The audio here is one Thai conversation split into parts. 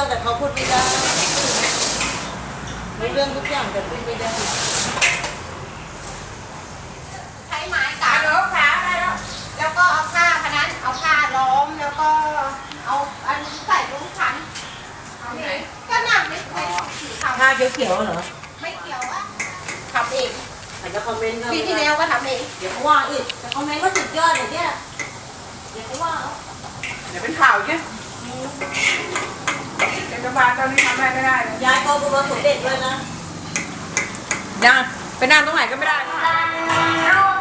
รื่องแต่เขาพูดไม่ได้รู้เรื่องทุกอย่างแต่พูดไม่ได้ใช้ไม้กาดแล้วขาได้แล้วแล้วก็เอาผ้าพนันเอาผ้าล้อมแล้วก็เอาอันนี้ใส่ลงขันเอาไหนก็หนักไม่เคยสีขาวผ้าเขียวๆเหรอไม่เกี่ยวอะทำเองอาจจะคอมเมนต์เขาปีที่แล้วก็ทำเองเดี๋ยวเขาว่าอีกแต่คอมเมนต์ว่าสุดยอดอย่างเนี้ยเดี๋ยวเขาว่าเอาเดี๋ยวเป็นข่าวใช่ เอกบาลตอนนี้ทำอะไรไม่ได้เลยยายโตกับเราสมเด็จด้วยนะยังไปนั่งตรงไหนก็ไม่ได้ร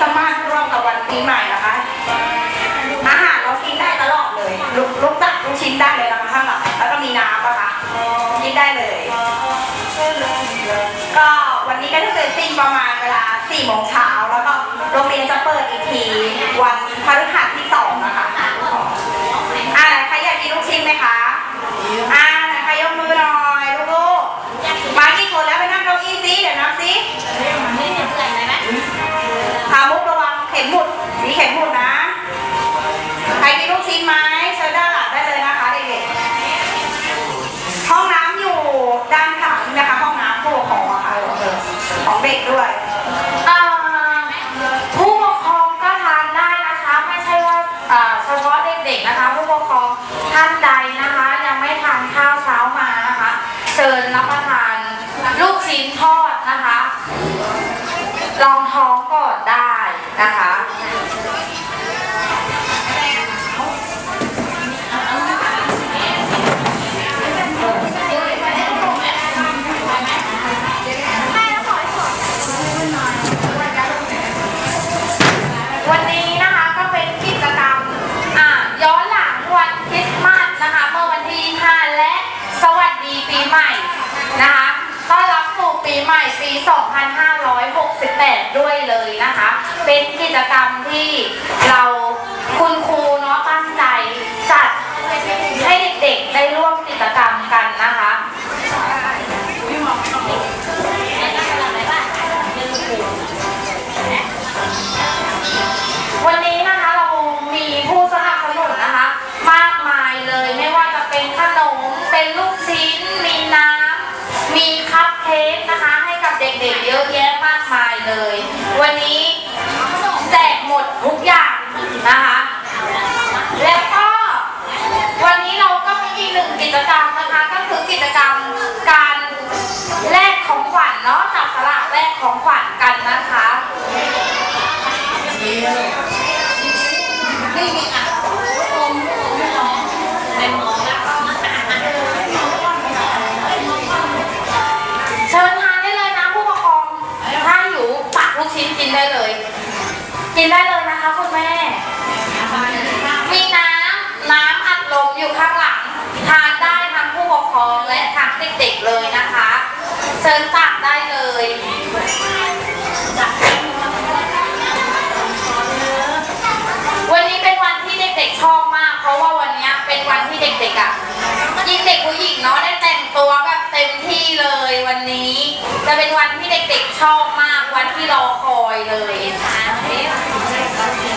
สต์มาสร่วมกับวันปีใหม่นะคะ อาหารเรากินได้ตลอดเลยลุกลุกตักลูกชิ้นได้เลยนะคะข้างหลังแล้วก็มีน้ำอะคะกินได้เลย ก็วันนี้ก็จะเสร็จสิ้นประมาณเวลา4โมงเช้าแล้วก็โรงเรียนจะเปิดอีกที วันพฤหัสที่สองนะคะอ่าใครอยากกินลูกชิ้นไหมคะอ่าใครยกมือหน่อย นทอดนะคะ ลองท้องก่อนได้ ด้วยเลยนะคะ เป็นกิจกรรมที่เรา กิจกรรมนะคะก็คือกิจกรรมการแลกของขวัญเนาะจับสลากแลกของขวัญกันนะคะเชิญทานได้เลยนะผู้ปกครองถ้าหิวปักลูกชิ้นกินได้เลย กินได้เลยนะคะคุณแม่มีน้ำน้ำอัดลมอยู่ข้างหลัง ทานได้ทั้งผู้ปกค รองและทั้งเด็กๆเลยนะคะเชิญตักได้เลยวันนี้เป็นวันที่เด็กๆชอบมาก เพราะว่าวันนี้เป็นวันที่เด็กๆอะยิ่งเด็กผู้หญิงเนาะได้แต่งตัวแบบเต็มที่เลยวันนี้ จะเป็นวันที่เด็กๆชอบมากวันที่รอคอยเลยอ้